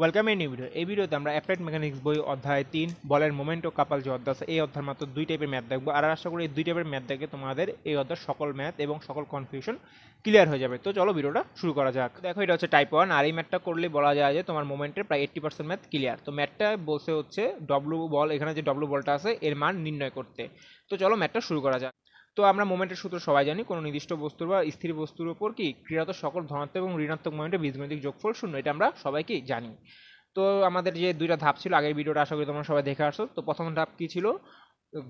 Welcome এই new video এই ভিডিওতে আমরা অ্যাপ্লাইড মেকানিক্স বই অধ্যায় তিন, বলের মোমেন্ট ও কাপাল যে অধ্যায় আছে, এই অধ্যায় মাত্র দুই টাইপের ম্যাথ দেখব। আর আশা করি এই দুই টাইপের ম্যাথ দেখে তোমাদের এই অধ্যায় সকল ম্যাথ এবং সকল কনফিউশন ক্লিয়ার হয়ে যাবে। তো চলো ভিডিওটা শুরু করা যাক। দেখো এটা হচ্ছে টাইপ ওয়ান আর এই ম্যাথটা করলে বলা যায় যে তোমার মোমেন্টের প্রায় এইট্টি পার্সেন্ট ম্যাথ ক্লিয়ার তো ম্যাথটা বলছে হচ্ছে ডব্লু বল, এখানে যে ডব্লু বলটা আছে, এর মান নির্ণয় করতে। তো চলো ম্যাথটা শুরু করা যাক। তো আমরা মোমেন্টের সূত্র সবাই জানি, কোনো নির্দিষ্ট বস্তুর বা স্থির বস্তুর উপর কি ক্রিয়াত সকল ধনাত্মক এবং ঋণাত্মক মোমেন্টের বীজগণিতিক যোগফল শূন্য, এটা আমরা সবাইকে জানি। তো আমাদের যে দুইটা ধাপ ছিল, আগের ভিডিওটা আশা করি তোমরা সবাই দেখে আসো তো প্রথম ধাপ কি ছিল?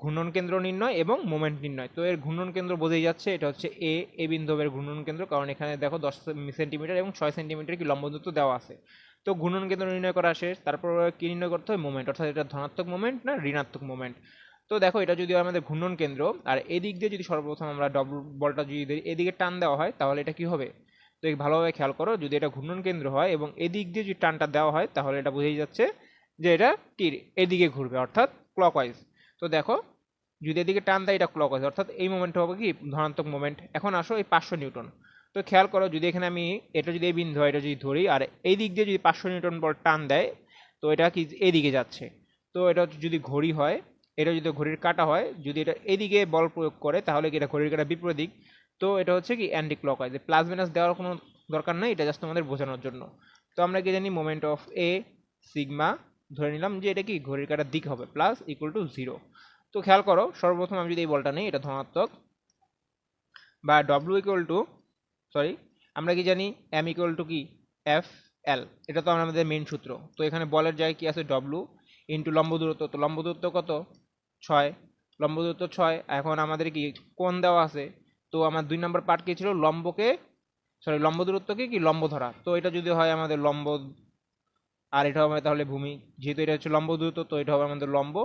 ঘূর্ণন কেন্দ্র নির্ণয় এবং মোমেন্ট নির্ণয়। তো এর ঘূর্ণন কেন্দ্র বোঝাই যাচ্ছে, এটা হচ্ছে এ এ বিন্দুবের ঘূর্ণন কেন্দ্র, কারণ এখানে দেখো দশ সেন্টিমিটার এবং ছয় সেন্টিমিটার কি লম্ব দূরত্ব দেওয়া আছে। তো ঘূর্ণন কেন্দ্র নির্ণয় করা শেষ, তারপর কি নির্ণয় করতে হয়? মোমেন্ট, অর্থাৎ এটা ধনাত্মক মোমেন্ট না ঋণাত্মক মোমেন্ট? তো দেখো, এটা যদি আমাদের ঘূর্ণন কেন্দ্র, আর এদিক দিয়ে যদি সর্বপ্রথম আমরা ডবল বলটা যদি এদিকে টান দেওয়া হয়, তাহলে এটা কি হবে? তো ভালোভাবে খেয়াল করো, যদি এটা ঘূর্ণন কেন্দ্র হয় এবং এদিক দিয়ে যদি টানটা দেওয়া হয়, তাহলে এটা বুঝেই যাচ্ছে যে এটা তীর এদিকে ঘুরবে, অর্থাৎ ক্লকওয়াইজ তো দেখো, যদি এদিকে টান দেয়, এটা ক্লকওয়াইজ অর্থাৎ এই মোমেন্ট হবে কি? ধনাত্মক মোমেন্ট এখন আসো এই পাঁচশো নিউটন। তো খেয়াল করো, যদি এখানে আমি এটা যদি এই বিন্দু হয়, এটা যদি ধরি, আর এই দিক দিয়ে যদি পাঁচশো নিউটন বল টান দেয়, তো এটা কি এদিকে যাচ্ছে। তো এটা যদি ঘড়ি হয় এটা যদি ঘড়ির কাটা হয়, যদি এটা এদিকে বল প্রয়োগ করে, তাহলে কি এটা ঘড়ির কাটা বিপরীত দিক? তো এটা হচ্ছে কি অ্যান্টি ক্লকওয়াইজ প্লাস মাইনাস দেওয়ার কোনো দরকার নেই, এটা জাস্ট তোমাদের বোঝানোর জন্য। তো আমরা কি জানি মোমেন্ট অফ এ সিগমা ধরে নিলাম যে এটা কি ঘড়ির কাটার দিক হবে প্লাস ইকুয়াল টু জিরো তো খেয়াল করো, সর্বপ্রথম আমি যদি এই বলটা নেই, এটা ধনাত্মক। বা ডব্লিউ ইকুয়াল টু সরি আমরা কি জানি এম ইকুয়াল টু কি? এফ এল এটা তো আমাদের মেন সূত্র। তো এখানে বলের জায়গায় কি আছে? ডব্লু ইন্টু লম্ব দূরত্ব। তো লম্ব দূরত্ব কত? ছয় লম্ব দূরত্ব ছয়। এখন আমাদের কি কোণ দেওয়া আছে? তো আমার দুই নম্বর পার্ট কি ছিল? লম্বকে সরি লম্ব দূরত্বকে কি? লম্ব ধরা তো এটা যদি হয় আমাদের লম্ব, আর এটা হবে তাহলে ভূমি। যেহেতু এটা হচ্ছে লম্ব দূরত্ব তো এটা হবে আমাদের লম্ব,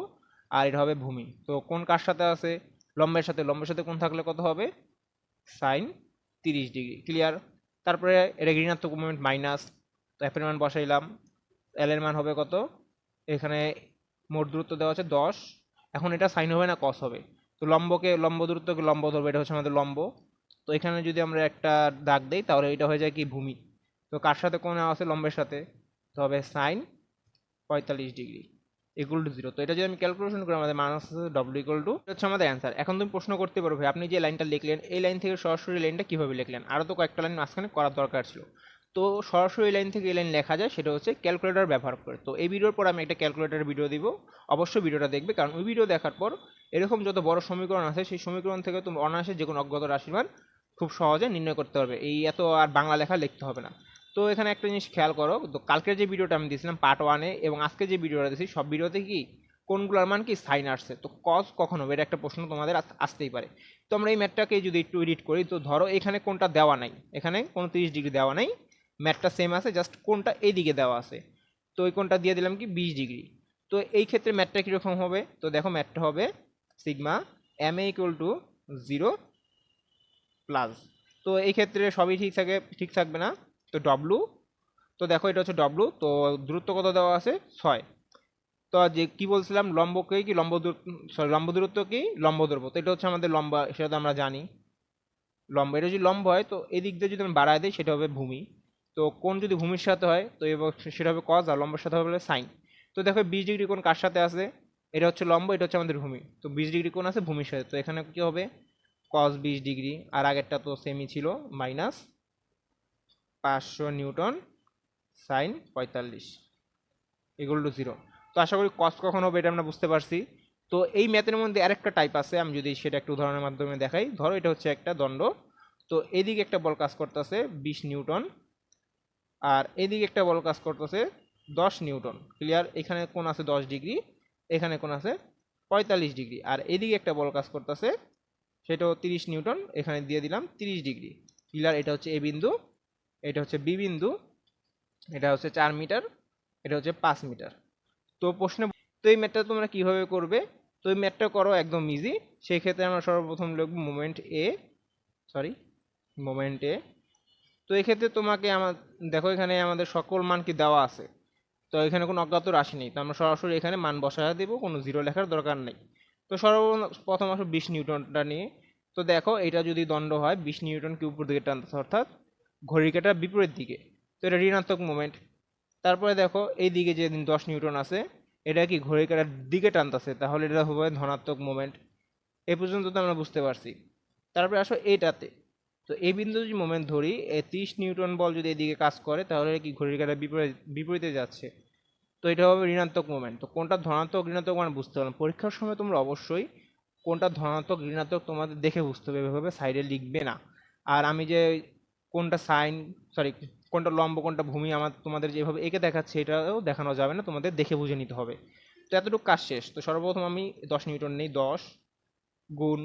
আর এটা হবে ভূমি। তো কোন কার সাথে আছে? লম্বের সাথে। লম্বের সাথে কোন থাকলে কত হবে? সাইন তিরিশ ডিগ্রি। ক্লিয়ার তারপরে এটা ঋণাত্মক মোমেন্ট মাইনাস তো এফের মান বসাইলাম। এল এর মান হবে কত? এখানে মোট দূরত্ব দেওয়া আছে দশ। এখন এটা সাইন হবে না কস হবে। তো লম্বকে, লম্ব দূরত্বকে লম্ব ধরবে, এটা হচ্ছে আমাদের লম্ব। তো এখানে যদি আমরা একটা দাগ দেই, তাহলে এটা হয়ে যায় কি, ভূমি। তো কার সাথে কোন আছে? লম্বের সাথে। তো হবে সাইন পঁয়তাল্লিশ ডিগ্রি ইকুয়াল টু জিরো তো এটা যদি আমি ক্যালকুলেশন করি, আমাদের মাইনাস আছে ডব্লিউ ইকুয়াল টু হচ্ছে আমাদের অ্যান্সার এখন তুমি প্রশ্ন করতে পারো ভাই, আপনি যে লাইনটা লিখলেন, এই লাইন থেকে সরাসরি লাইনটা কীভাবে লিখলেন? আরও তো কয়েকটা লাইন মাঝখানে করার দরকার ছিল। তো সরাসরি লাইন থেকে এই লাইন লেখা যায়, সেটা হচ্ছে ক্যালকুলেটর ব্যবহার করে। তো এই ভিডিওর পর আমি একটা ক্যালকুলেটর ভিডিও দিব। অবশ্যই ভিডিওটা দেখবে, কারণ ওই ভিডিও দেখার পর এরকম যত বড় সমীকরণ আছে, সেই সমীকরণ থেকে তুমি অনায়াসে যে কোনো অজ্ঞাত রাশির মান খুব সহজে নির্ণয় করতে পারবে। এই এত আর বাংলা লেখা লিখতে হবে না। তো এখানে একটা জিনিস খেয়াল করো, তো কালকের যে ভিডিওটা আমি দিয়েছিলাম পার্ট ওয়ানে এবং আজকে যে ভিডিওটা দিয়েছি, সব ভিডিওতে কি, কোনগুলোর মান কি সাইন আসছে? তো কস কখন হবে, এটা একটা প্রশ্ন তোমাদের আসতেই পারে। তো আমরা এই ম্যাথটাকে যদি একটু এডিট করি, তো ধরো এখানে কোনটা দেওয়া নাই, এখানে কোনো তিরিশ ডিগ্রি দেওয়া নাই ম্যাথটা সেম আছে জাস্ট কোনটা এই দিকে দেওয়া আছে। তো ওই কোনটা দিয়ে দিলাম কি, বিশ ডিগ্রি। তো এই ক্ষেত্রে ম্যাটটা কীরকম হবে? তো দেখো ম্যাথটা হবে sigma M A equal to zero plus তো এই ক্ষেত্রে সবই ঠিক থাকে, ঠিক থাকবে না। তো ডব্লু তো দেখো এটা হচ্ছে ডব্লু তো দূরত্ব কত দেওয়া আছে? ছয়। তো যে কি বলছিলাম লম্বকে কি? লম্ব সরি লম্ব দূরত্ব কি লম্ব দূরত্ব তো এটা হচ্ছে আমাদের লম্বা, সেটা তো আমরা জানি। লম্ব, এটা যদি লম্ব হয়, তো এদিক দিয়ে যদি আমি বাড়ায় দিই, সেটা হবে ভূমি। তো কোন যদি ভূমির সাথে হয়, তো এবার সেটা হবে কজ আর লম্বের সাথে হবে সাইন তো দেখো বিশ ডিগ্রি কোন কার সাথে আছে? এটা হচ্ছে লম্ব, এটা হচ্ছে আমাদের ভূমি। তো বিশ ডিগ্রি কোন আছে ভূমির সাথে। তো এখানে কী হবে? কজ বিশ ডিগ্রি। আর আগেরটা তো সেমই ছিল। মাইনাস পাঁচশো নিউটন সাইন পঁয়তাল্লিশ। এগুলো টু জিরো তো আশা করি কস কখন হবে এটা আমরা বুঝতে পারছি। তো এই ম্যাথের মধ্যে আরেকটা টাইপ আছে। আমি যদি সেটা একটা উদাহরণের মাধ্যমে দেখাই। ধরো এটা হচ্ছে একটা দণ্ড। তো এদিকে একটা বল কাজ করতেছে বিশ নিউটন আর এদিকে একটা বল কাজ করতেছে দশ নিউটন। ক্লিয়ার এখানে কোন আছে দশ ডিগ্রি, এখানে কোন আছে পঁয়তাল্লিশ ডিগ্রি। আর এদিকে একটা বল কাজ করতেছে, সেটাও তিরিশ নিউটন, এখানে দিয়ে দিলাম তিরিশ ডিগ্রি। ক্লিয়ার এটা হচ্ছে এ বিন্দু, এটা হচ্ছে বি বিন্দু, এটা হচ্ছে চার মিটার, এটা হচ্ছে পাঁচ মিটার। তো প্রশ্নে, তো এই ম্যাটটা তোমরা কীভাবে করবে? তো এই ম্যাথটা করো একদম ইজি সেই ক্ষেত্রে আমরা সর্বপ্রথম লিখব moment A sorry moment A তো এক্ষেত্রে তোমাকে আমার, দেখো এখানে আমাদের সকল মান কি দেওয়া আছে। তো এখানে কোনো অজ্ঞাত রাশি নেই। তো আমরা সরাসরি এখানে মান বসায় দেবো, কোনো জিরো লেখার দরকার নেই। তো সর্বপ্রথম আসো বিশ নিউটনটা নিয়ে। তো দেখো এটা যদি দণ্ড হয়, বিশ নিউটন কি উপর দিকে টানতেছে, অর্থাৎ ঘড়ির কাঁটার বিপরীত দিকে। তো এটা ঋণাত্মক মোমেন্ট তারপরে দেখো এই দিকে যে দশ নিউটন আছে, এটা কি ঘড়ির কাঁটার দিকে টানতেছে, তাহলে এটা হবে ধনাত্মক মোমেন্ট এ পর্যন্ত তো আমরা বুঝতে পারছি। তারপরে আসো এইটাতে তো এই বিন্দু যদি মোমেন্ট ধরি তিরিশ নিউটন বল যদি এদিকে কাজ করে, তাহলে কি ঘড়ির কাঁটার বিপরীত, বিপরীতে যাচ্ছে? তো এটা হবে ঋণাত্মক মোমেন্ট তো কোনটা ধনাত্মক, ঋণাত্মক মানে বুঝতে পারলাম। পরীক্ষার সময় তোমরা অবশ্যই কোনটা ধনাত্মক, ঋণাত্মক তোমাদের দেখে বুঝতে হবে, এভাবে সাইডে লিখবে না। আর আমি যে কোনটা সাইন সরি কোনটা লম্ব, কোনটা ভূমি আমার, তোমাদের যেভাবে এঁকে দেখাচ্ছে, এটাও দেখানো যাবে না, তোমাদের দেখে বুঝে নিতে হবে। তো এতটুকু কাজ শেষ। তো সর্বপ্রথম আমি দশ নিউটন নেই, দশ গুণ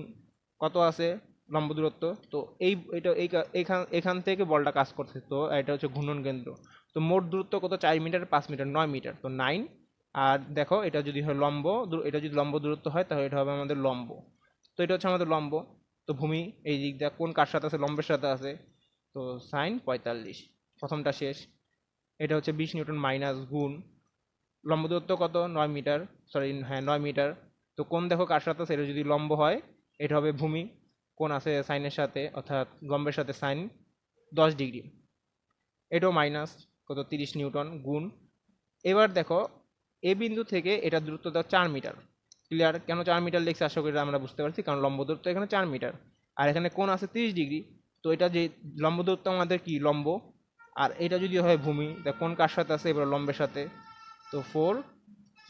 কত আছে? লম্ব দূরত্ব, তো এই, এটা এইখান এখান থেকে বলটা কাজ করছে, তো এটা হচ্ছে ঘূর্ণন কেন্দ্র। তো মোট দূরত্ব কত? চার মিটার, পাঁচ মিটার, নয় মিটার, তো নাইন আর দেখো, এটা যদি হয় লম্ব এটা যদি লম্ব দূরত্ব হয়, তাহলে এটা হবে আমাদের লম্ব। তো এটা হচ্ছে আমাদের লম্ব। তো ভূমি, এই দিক দিয়ে কোন কার সাথে আছে? লম্বের সাথে আছে। তো সাইন পঁয়তাল্লিশ, প্রথমটা শেষ। এটা হচ্ছে বিশ নিউটন মাইনাস গুণ। লম্ব দূরত্ব কত? নয় মিটার সরি হ্যাঁ নয় মিটার। তো কোন দেখো কার সাথে আছে? এটা যদি লম্ব হয়, এটা হবে ভূমি। কোন আছে সাইনের সাথে, অর্থাৎ লম্বের সাথে সাইন দশ ডিগ্রি। এটাও মাইনাস কত? তিরিশ নিউটন গুণ। এবার দেখো, এ বিন্দু থেকে এটা দূরত্ব দাও চার মিটার। ক্লিয়ার কেন চার মিটার লিখছে আশা করি আমরা বুঝতে পারছি, কারণ লম্ব দূরত্ব এখানে চার মিটার। আর এখানে কোন আছে তিরিশ ডিগ্রি, তো এটা যে লম্ব দূরত্ব আমাদের কি? লম্ব। আর এটা যদি হয় ভূমি, তা কোন কার সাথে আছে? এবার লম্বের সাথে। তো ফোর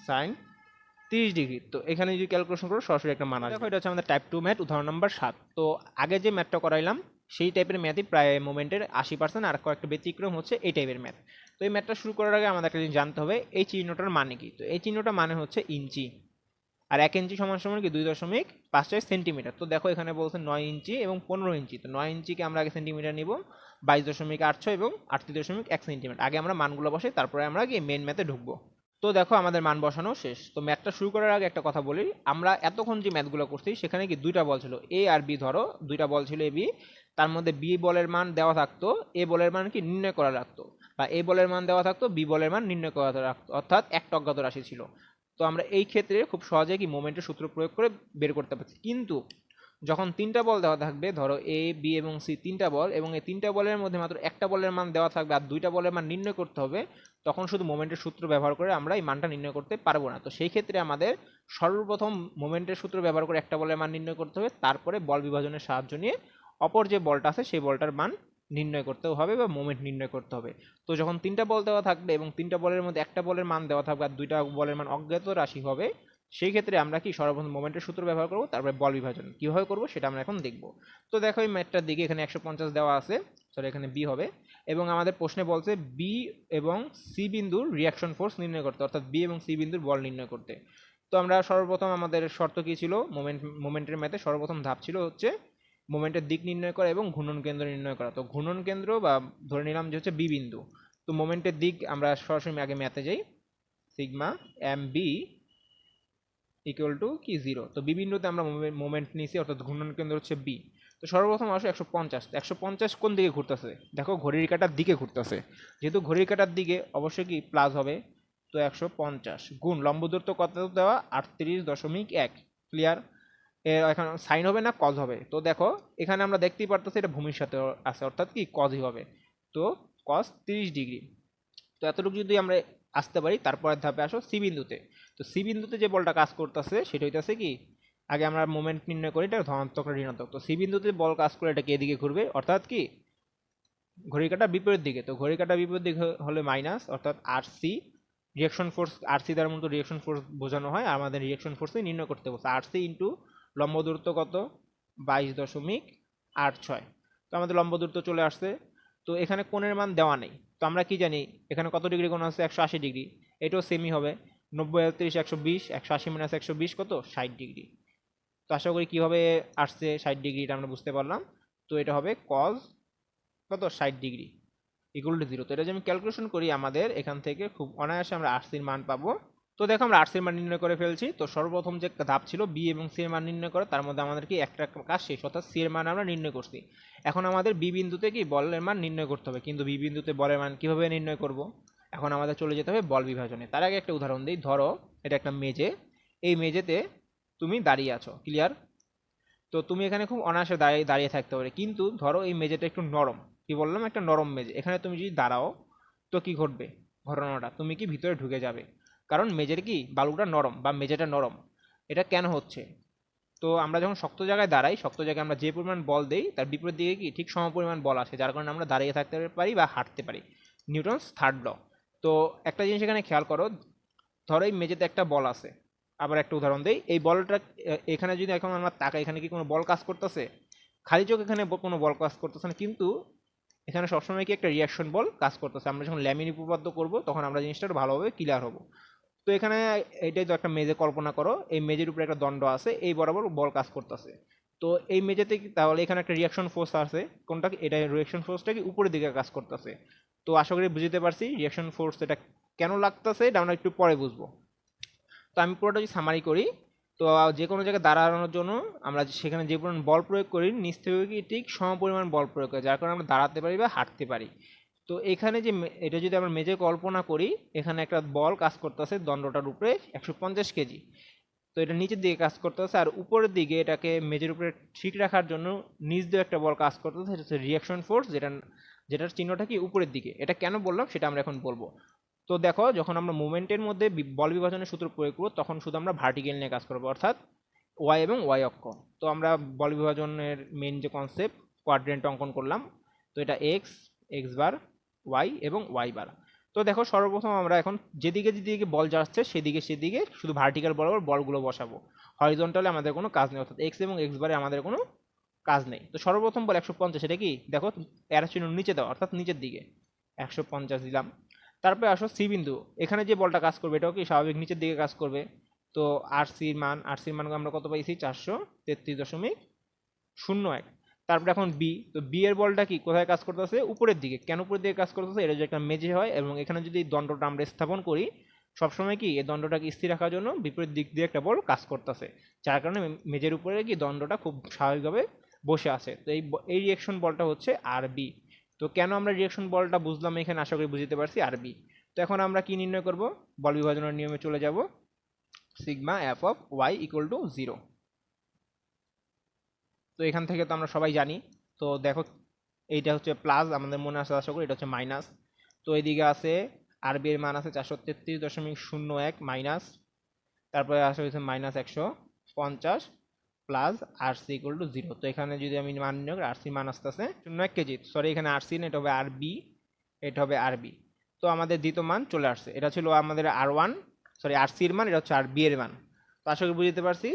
সাইন তিরিশ ডিগ্রি। তো এখানে যদি ক্যালকুলেশন করো, সরাসরি একটা মান আসবে। এটা হচ্ছে আমাদের টাইপ টু ম্যাথ উদাহরণ নাম্বার সাত। তো আগে যে ম্যাথটা করাইলাম, সেই টাইপের ম্যাথই প্রায় মোমেন্টের আশি পার্সেন্ট আর কয়েকটা ব্যতিক্রম হচ্ছে এই টাইপের ম্যাথ তো এই ম্যাথটা শুরু করার আগে আমাদের একটা জিনিস জানতে হবে, এই চিহ্নটার মানে কি? তো এই চিহ্নটা মানে হচ্ছে ইঞ্চি। আর এক ইঞ্চি সমান সমান কি? দুই দশমিক পাঁচ ছয় সেন্টিমিটার তো দেখো, এখানে বলছে নয় ইঞ্চি এবং পনেরো ইঞ্চি। তো নয় ইঞ্চিকে আমরা আগে সেন্টিমিটার নিব, বাইশ দশমিক আট ছয় এবং আটত্রিশ দশমিক এক সেন্টিমিটার আগে আমরা মানগুলো বসাই, তারপরে আমরা কি মেন ম্যাথে ঢুকবো। তো দেখো আমাদের মান বসানো শেষ। তো ম্যাথটা শুরু করার আগে একটা কথা বলি। আমরা এতক্ষণ যে ম্যাথগুলো করছি, সেখানে কি দুইটা বল ছিল? এ আর বি ধরো, দুইটা বল ছিল এ বি তার মধ্যে বি বলের মান দেওয়া থাকতো এ বলের মান কি নির্ণয় করা রাখতো বা এ বলের মান দেওয়া থাকতো বি বলের মান নির্ণয় করা রাখতো অর্থাৎ একটা অজ্ঞাত রাশি ছিল। তো আমরা এই ক্ষেত্রে খুব সহজে কি মোমেন্টের সূত্র প্রয়োগ করে বের করতে পারছি। কিন্তু যখন তিনটা বল দেওয়া থাকবে, ধরো এ বি এবং সি তিনটা বল, এবং এই তিনটা বলের মধ্যে মাত্র একটা বলের মান দেওয়া থাকবে আর দুইটা বলের মান নির্ণয় করতে হবে, তখন শুধু মোমেন্টের সূত্র ব্যবহার করে আমরা এই মানটা নির্ণয় করতে পারব না। তো সেই ক্ষেত্রে আমাদের সর্বপ্রথম মোমেন্টের সূত্র ব্যবহার করে একটা বলের মান নির্ণয় করতে হবে, তারপরে বল বিভাজনের সাহায্য নিয়ে অপর যে বলটা আছে সেই বলটার মান নির্ণয় করতে হবে বা মোমেন্ট নির্ণয় করতে হবে। তো যখন তিনটা বল দেওয়া থাকবে এবং তিনটা বলের মধ্যে একটা বলের মান দেওয়া থাকবে আর দুইটা বলের মান অজ্ঞাত রাশি হবে সেই ক্ষেত্রে আমরা কি সর্বপ্রথম মোমেন্টের সূত্র ব্যবহার করব, তারপরে বল বিভাজন কীভাবে করব সেটা আমরা এখন দেখব। তো দেখো এই ম্যাটটার দিকে এখানে একশো পঞ্চাশ দেওয়া আছে সরি এখানে বি হবে। এবং আমাদের প্রশ্নে বলছে বি এবং সি বিন্দুর রিয়াকশন ফোর্স নির্ণয় করতে, অর্থাৎ বি এবং সি বিন্দুর বল নির্ণয় করতে। তো আমরা সর্বপ্রথম আমাদের শর্ত কী ছিল? মোমেন্ট মোমেন্টের ম্যাথে সর্বপ্রথম ধাপ ছিল হচ্ছে মোমেন্টের দিক নির্ণয় করা এবং ঘূর্ণন কেন্দ্র নির্ণয় করা। তো ঘূর্ণন কেন্দ্র বা ধরে নিলাম যে হচ্ছে বি বিন্দু। তো মোমেন্টের দিক আমরা সরাসরি আগে ম্যাথে যাই। Sigma M B equal to কি? জিরো তো বি বিন্দুতে আমরা মোমেন্ট নিয়েছি, অর্থাৎ ঘূর্ণন কেন্দ্র হচ্ছে বি তো সর্বপ্রথম আসো একশো পঞ্চাশ। একশো পঞ্চাশ কোন দিকে ঘুরতেছে? দেখো ঘড়ির কাটার দিকে ঘুরতেছে। যেহেতু ঘড়ির কাটার দিকে অবশ্যই কি? প্লাস হবে। তো একশো পঞ্চাশ। গুণ লম্ব দূরত্ব কত দেওয়া? আটত্রিশ দশমিক এক। ক্লিয়ার এখন সাইন হবে না কজ হবে? তো দেখো, এখানে আমরা দেখতেই পারতেছি এটা ভূমির সাথে আছে, অর্থাৎ কি? কজই হবে। তো কজ তিরিশ ডিগ্রি। তো এতটুকু যদি আমরা আসতে পারি, তারপরের ধাপে আসো সি বিন্দুতে। তো সি বিন্দুতে যে বলটা কাজ করতেছে, সেটা হইতেছে কি? আগে আমরা মোমেন্ট নির্ণয় করি, এটা ধনাত্মক ঋণাত্মক। তো সি বিন্দুতে বল কাজ করে এটাকে এদিকে ঘুরবে? অর্থাৎ কি? ঘড়ি কাটা বিপরীত দিকে। তো ঘড়ি কাটা বিপরীত দিকে হলে মাইনাস অর্থাৎ R C reaction force R C দ্বারা মূলত রিয়াকশন ফোর্স বোঝানো হয়, আর আমাদের রিয়াকশন ফোর্সই নির্ণয় করতে বলছে। আর সি ইন্টু লম্ব দূরত্ব কত? বাইশ দশমিক আট ছয়। তো আমাদের লম্ব দূরত্ব চলে আসছে। তো এখানে কোণের মান দেওয়া নেই। তো আমরা কি জানি? এখানে কত ডিগ্রি কোণ আছে? একশো আশি ডিগ্রি। এটাও সেমি হবে। নব্বই আটত্রিশ একশো বিশ, একশো আশি মাইনাস একশো বিশ, কত? ষাট ডিগ্রি তো আশা করি কীভাবে আসছে ষাট ডিগ্রি এটা আমরা বুঝতে পারলাম। তো এটা হবে কজ কত? ষাট ডিগ্রি ইকুয়াল টু জিরো তো এটা যদি আমি ক্যালকুলেশন করি, আমাদের এখান থেকে খুব অনায়াসে আমরা আরসির মান পাবো। তো দেখো আমরা আরসির মান নির্ণয় করে ফেলছি। তো সর্বপ্রথম যে ধাপ ছিল বি এবং সি এর মান নির্ণয় করে, তার মধ্যে আমাদের কি একটা কাজ শেষ, অর্থাৎ সি এর মান আমরা নির্ণয় করছি। এখন আমাদের বি বিন্দুতে কি বলের মান নির্ণয় করতে হবে। কিন্তু বি বিন্দুতে বলের মান কীভাবে নির্ণয় করব? এখন আমাদের চলে যেতে হবে বল বিভাজনে। তার আগে একটা উদাহরণ দিই। ধরো, এটা একটা মেজে এই মেজেতে তুমি দাঁড়িয়ে আছো ক্লিয়ার তো তুমি এখানে খুব অনায়াসে দাঁড়িয়ে দাঁড়িয়ে থাকতে পারে। কিন্তু ধরো, এই মেজেটা একটু নরম। কি বললাম? একটা নরম মেজ এখানে তুমি যদি দাঁড়াও, তো কি ঘটবে? ঘটনাটা, তুমি কি ভিতরে ঢুকে যাবে? কারণ মেজের কি? বালুটা নরম বা মেঝেটা নরম। এটা কেন হচ্ছে? তো আমরা যখন শক্ত জায়গায় দাঁড়াই, শক্ত জায়গায় আমরা যে পরিমাণ বল দেই, তার বিপরীত দিকে কি? ঠিক সম পরিমাণ বল আসে, যার কারণে আমরা দাঁড়িয়ে থাকতে পারি বা হাঁটতে পারি। Newton's third law. তো একটা জিনিস এখানে খেয়াল করো, ধরো এই মেঝেতে একটা বল আছে। আবার একটা উদাহরণ দেই, এই বলটা, এখানে যদি এখন আমরা তাকাই, এখানে কি কোনো বল কাজ করতেছে? খালি চোখ এখানে কোনো বল কাজ করতেছে না, কিন্তু এখানে সবসময় কি একটা রিয়াকশন বল কাজ করতেছে। আমরা যখন ল্যামিন উপপাদ্য করব, তখন আমরা জিনিসটা ভালোভাবে ক্লিয়ার হব। তো এখানে এটাই তো একটা মেজে কল্পনা করো, এই মেজের উপরে একটা দণ্ড আছে, এই বরাবর বল কাজ করতেছে। তো এই মেঝেতে তাহলে এখানে একটা রিয়াকশন ফোর্স আছে কোনটা এটা রিয়াকশন ফোর্সটা কি উপরের দিকে কাজ করতেছে। তো আশা করি বুঝতে পারছি রিয়াকশন ফোর্স এটা কেন লাগতেছে, এটা আমরা একটু পরে বুঝব। তো আমি পুরোটা যদি সামারি করি, তো যে কোনো জায়গায় দাঁড়ানোর জন্য আমরা সেখানে যে পরিমাণ বল প্রয়োগ করি, নিচ থেকে ঠিক সম পরিমাণ বল প্রয়োগ করি, যার কারণে আমরা দাঁড়াতে পারি বা হাঁটতে পারি। তো এখানে যে এটা যদি আমরা মেজে কল্পনা করি, এখানে একটা বল কাজ করতেছে দণ্ডটার উপরে একশো পঞ্চাশ কেজি। তো এটা নিচের দিকে কাজ করতেছে আর উপরের দিকে এটাকে মেজের উপরে ঠিক রাখার জন্য নিচ দিয়ে একটা বল কাজ করতেছে, সেটা হচ্ছে রিয়াকশন ফোর্স যেটা যেটার চিহ্নটা কি উপরের দিকে। এটা কেন বললাম সেটা আমরা এখন বলব। তো দেখো, যখন আমরা মুভমেন্টের মধ্যে বল বিভাজনের সূত্র প্রয়োগ করব, তখন শুধু আমরা ভার্টিক্যাল নিয়ে কাজ করব, অর্থাৎ ওয়াই এবং ওয়াই অক্ষ। তো আমরা বল বিভাজনের মেন যে কনসেপ্ট কোয়াড্রেন্ট অঙ্কন করলাম। তো এটা এক্স এক্স বার ওয়াই এবং ওয়াই বার তো দেখো সর্বপ্রথম আমরা এখন যেদিকে যেদিকে বল যাচ্ছে, সেদিকে সেদিকে শুধু ভার্টিক্যাল বরাবর বলগুলো বসাবো। হরিজন্টালে আমাদের কোনো কাজ নেই, অর্থাৎ এক্স এবং এক্স বারে আমাদের কোনো কাজ নেই। তো সর্বপ্রথম বল একশো পঞ্চাশ, এটা কি? দেখো এর চিহ্ন নিচে দাও অর্থাৎ নিচের দিকে। একশো পঞ্চাশ দিলাম। তারপরে আসো সি বিন্দু। এখানে যে বলটা কাজ করবে, এটাও কি স্বাভাবিক নিচের দিকে কাজ করবে? তো আর সির মান আর সির মান আমরা কত পাইছি? চারশো তেত্রিশ দশমিক শূন্য এক। তারপরে এখন বি তো বি এর বলটা কি? কোথায় কাজ করতেছে? উপরের দিকে। কেন উপরের দিকে কাজ করতেছে? এটা যদি একটা মেঝে হয়, এবং এখানে যদি দণ্ডটা আমরা স্থাপন করি, সবসময় কি? এই দণ্ডটাকে স্থির রাখার জন্য বিপরীত দিক দিয়ে একটা বল কাজ করতেছে। যার কারণে মে- মেঝের উপরে কি দণ্ডটা খুব স্বাভাবিকভাবে বসে আছে। তো এই এই রিয়েকশন বলটা হচ্ছে আর বি তো কেন আমরা রিয়েকশন বলটা বুঝলাম এখানে? আশা করি বুঝতে পারছি আর বি তো এখন আমরা কি নির্ণয় করব? বল বিভাজনের নিয়মে চলে যাব। Sigma F of Y equal to zero তো এখান থেকে তো আমরা সবাই জানি। তো দেখো, এইটা হচ্ছে প্লাস আমাদের মনে আছে আশা করি, এটা হচ্ছে মাইনাস তো এইদিকে আছে আর বি এর মান আছে চারশো তেত্রিশ দশমিক শূন্য এক মাইনাস তারপরে আসা হয়েছে মাইনাস একশো পঞ্চাশ plus R C equal to zero তো এখানে যদি আমি মান নিয়োগ আর সি মান আসতেছে শূন্য এক কেজি। সরি এখানে আর সি এটা হবে আর বি এটা হবে আর বি তো আমাদের দ্বিতীয় মান চলে আসছে। এটা ছিল আমাদের আর ওয়ান সরি আর সির মান, এটা হচ্ছে আর বি এর মান। তো আশা করি বুঝতে পারছি?